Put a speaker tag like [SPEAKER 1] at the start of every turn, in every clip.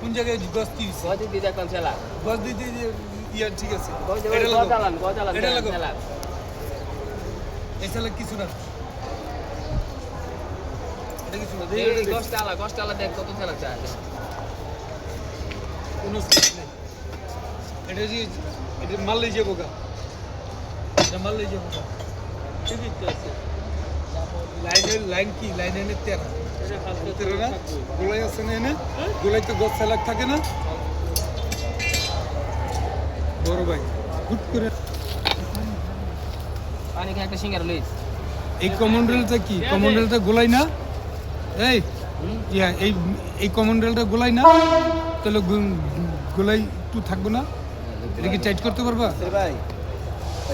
[SPEAKER 1] কোন জায়গায় গছ কি গছ দিতে যে- ইয়া ঠিক আছে। এটা লাগাও।
[SPEAKER 2] গজালান গজালান
[SPEAKER 1] এটা।
[SPEAKER 2] চালা
[SPEAKER 1] এই কিছু না। এটা কিছু না।
[SPEAKER 2] এই
[SPEAKER 1] এটা
[SPEAKER 2] চালা গজ চালা দেখ কত চালা চায়।
[SPEAKER 1] কোনো এটা যে এটা মারলেই যাব গা। এটা মারলেই যাব গা।
[SPEAKER 2] ঠিকই তো আছে।
[SPEAKER 1] লাইনের লাইন কি? লাইন এনে তেরা। তেরা না? গোলাই আছে না এনে? গোলাই তো গছ সালাক থাকে না? বড় ভাই হুট করে।
[SPEAKER 2] পানি খেয়ে একটা সিঙ্গার লইস
[SPEAKER 1] এই কমন্ডেলটা কি? কমন্ডেলটা গোলাই না? এই ইয়া এই এই কমন্ডেলটা গোলাই না? তাহলে গোলাই একটু থাকব না? এটা কি টাইট করতে পারবা?
[SPEAKER 3] ভাই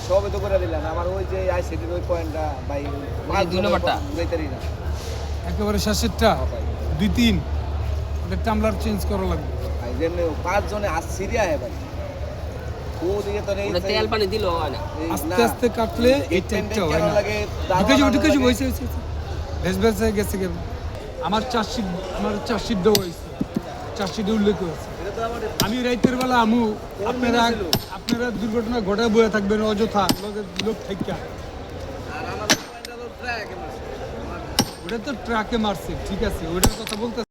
[SPEAKER 3] সবে তো করে দিলেন আমার ওই যে আইসিটির ওই পয়েন্টটা ভাই
[SPEAKER 2] দুই নম্বরটা?
[SPEAKER 3] না।
[SPEAKER 1] একেবারে শেষেরটা? দুই তিন? ওটা টামলার চেঞ্জ করা লাগবে।
[SPEAKER 3] ভাই যেমনি পাঁচ জনে আস সিরিয়া হে ভাই।
[SPEAKER 2] তেল পানি দিলেও হয় না।
[SPEAKER 1] আস্তে আস্তে কাটলে এই হয় না। হয়েছে ভেস ভেস হয়ে গেছে আমার চার্জশিট আমার চার্জশিট দেওয়া হয়েছে। চার্জশিটে উল্লেখ হয়েছে আমি রাইতের বেলা আমু। আপনারা আপনারা দুর্ঘটনা ঘটায় বয়ে থাকবেন অযথা। লোক থেকে ওটা তো ট্রাকে মারছে, ঠিক আছে, ওটার কথা বলতে